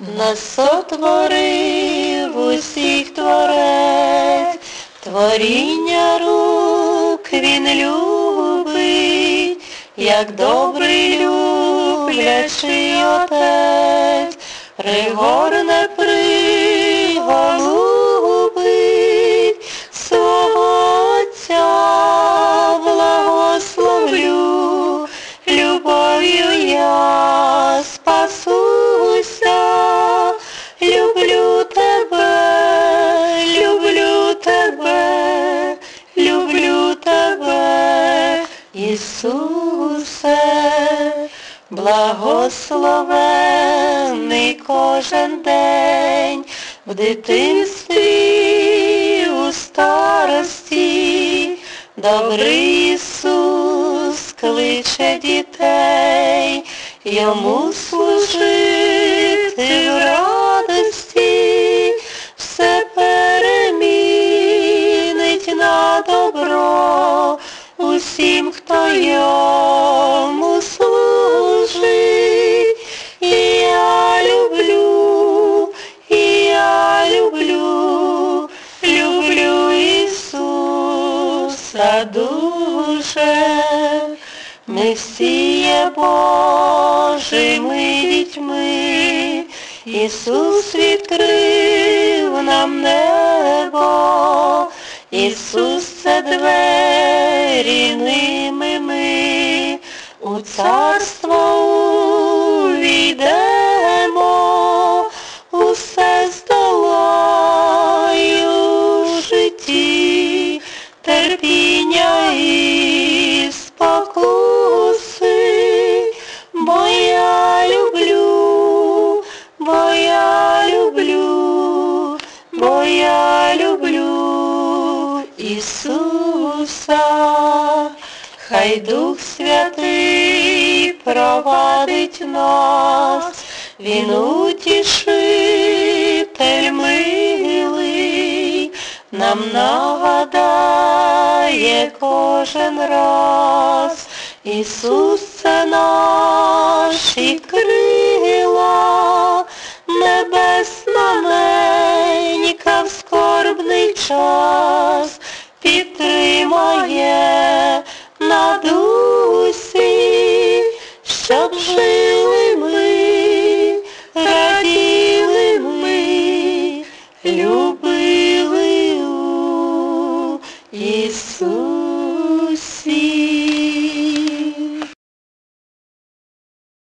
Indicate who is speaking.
Speaker 1: Нас сотворив усіх творець, творіння рук він любить, як добрий люблячий отець, пригорне приголубить, свого отця. Благословлю, любов'ю я спасуся, Ісусе, благословений кожен день в дитинстві, у старості, добрий Ісус кличе дітей, йому служити в радості, все перемінить на добро усім, хто йому служить. І я люблю, і я люблю, люблю Ісуса дуже. Ми всі є Божими дітьми, Ісус відкрив нам небо, Ісус це двері ними ми, у царство увійдемо, усе здолаю в житті, терпіння і спокуси, бо я люблю, бо я люблю, бо я люблю Ісуса, хай Дух Святий провадить нас, Він утішитель милий, нам нагадає кожен раз, Ісус це наші крила, небесна ненька в скорбний час підтримає щоб жили ми, раділи ми, любили у Ісуса.